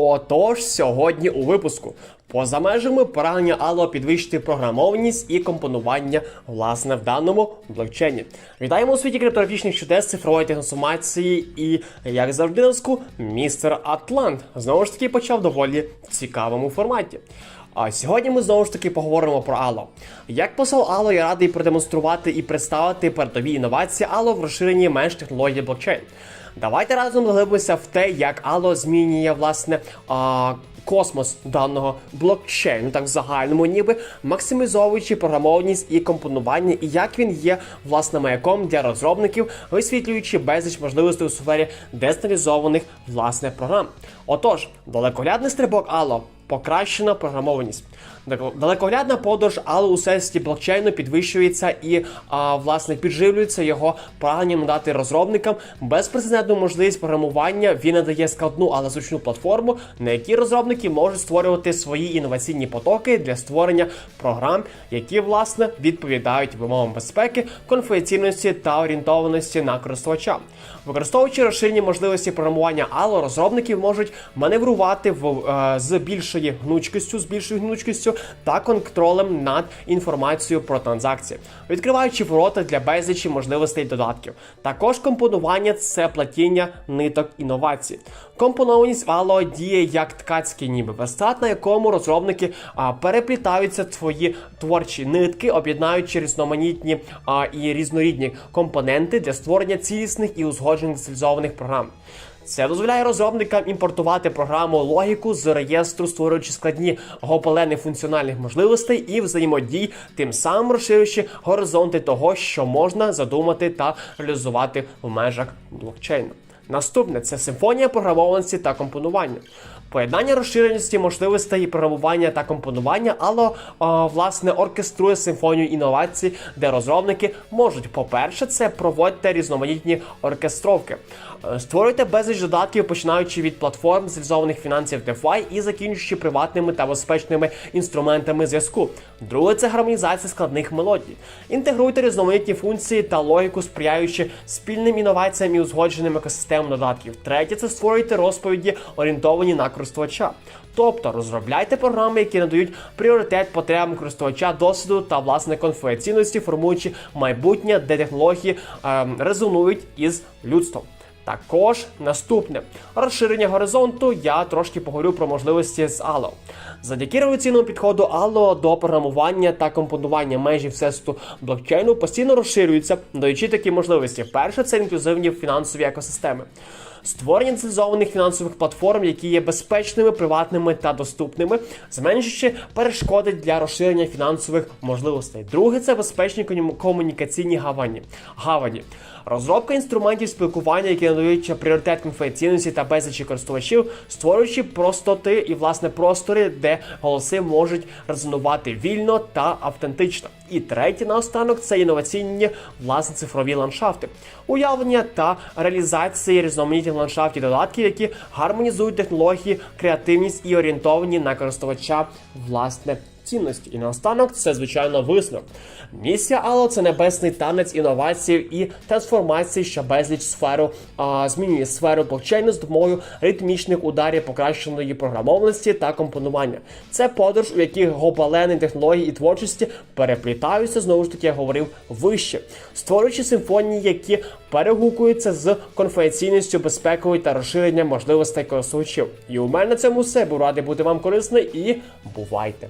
Отож, сьогодні у випуску поза межами прагнення Алло підвищити програмованість і компонування власне в даному блокчейні. Вітаємо у світі криптографічних чудес, цифрової трансформації і, як завжди, на містер Атлант знову ж таки почав доволі цікавому форматі. А сьогодні ми знову ж таки поговоримо про Allo. Як посол Allo я радий продемонструвати і представити передові інновації Allo в розширенні менш технології блокчейн. Давайте разом заглибимося в те, як Allo змінює власне а, космос даного блокчейну, так в загальному, ніби максимізовуючи програмованість і компонування, і як він є власне маяком для розробників, висвітлюючи безліч можливостей у сфері децентралізованих власне програм. Отож, далекоглядний стрибок Allo покращена програмованість. Далекоглядна подорож Алло у сесті блокчейну підвищується і а, власне підживлюється його прагненням надати розробникам безпрецедентну можливість програмування. Він надає складну, але зручну платформу, на якій розробники можуть створювати свої інноваційні потоки для створення програм, які власне відповідають вимогам безпеки, конфіденційності та орієнтованості на користувача. Використовуючи розширені можливості програмування Allo, розробники можуть маневрувати в е, з більшою гнучкістю, з більшою гнучкістю та контролем над інформацією про транзакції, відкриваючи ворота для безлічі можливостей додатків. Також компонування це платіння ниток інновацій. Компонованість Allo діє як ткацький ніби верстат, на якому розробники а, переплітаються свої творчі нитки, об'єднаючи різноманітні а, і різнорідні компоненти для створення цілісних і узгоджених децентралізованих програм. Це дозволяє розробникам імпортувати програму логіку з реєстру, створюючи складні гопалени функціональних можливостей і взаємодій, тим самим розширюючи горизонти того, що можна задумати та реалізувати в межах блокчейну. Наступне це симфонія програмованості та компонування. Поєднання розширеності можливостей програмування та компонування, Allo, а, власне оркеструє симфонію інновацій, де розробники можуть, по-перше, це проводити різноманітні оркестровки, Е, створюйте безліч додатків, починаючи від платформ цивілізованих фінансів DeFi і закінчуючи приватними та безпечними інструментами зв'язку. Друге це гармонізація складних мелодій. Інтегруйте різноманітні функції та логіку, сприяючи спільним інноваціям і узгодженим екосистемам додатків. Третє це створюйте розповіді, орієнтовані на користувача. Тобто розробляйте програми, які надають пріоритет потребам користувача досвіду та власне конфіденційності, формуючи майбутнє, де технології ем, резонують із людством. Також наступне розширення горизонту. Я трошки поговорю про можливості з Allo. Завдяки революційному підходу Allo до програмування та компонування межі всесвіту блокчейну постійно розширюється, даючи такі можливості. Перше це інклюзивні фінансові екосистеми. Створення цивілізованих фінансових платформ, які є безпечними, приватними та доступними, зменшуючи перешкоди для розширення фінансових можливостей. Друге це безпечні кому- комунікаційні гавані. гавані. Розробка інструментів спілкування, які надають пріоритет конфіденційності та безлічі користувачів, створюючи простоти і власне простори, де голоси можуть резонувати вільно та автентично. І третє наостанок це інноваційні власне цифрові ландшафти, уявлення та реалізації різноманітних ландшафтів додатків, які гармонізують технології, креативність і орієнтовані на користувача власне цінності. І наостанок це звичайно висновок. Місія Allo – це небесний танець інновацій і трансформації, що безліч сферу а, змінює сферу блокчейну з допомогою ритмічних ударів покращеної програмованості та компонування. Це подорож, у якій гобалени технології і творчості переплітаються, знову ж таки я говорив вище, створюючи симфонії, які перегукуються з конфіденційністю, безпекою та розширенням можливостей користувачів. І у мене на цьому все. Буду радий бути вам корисний і бувайте!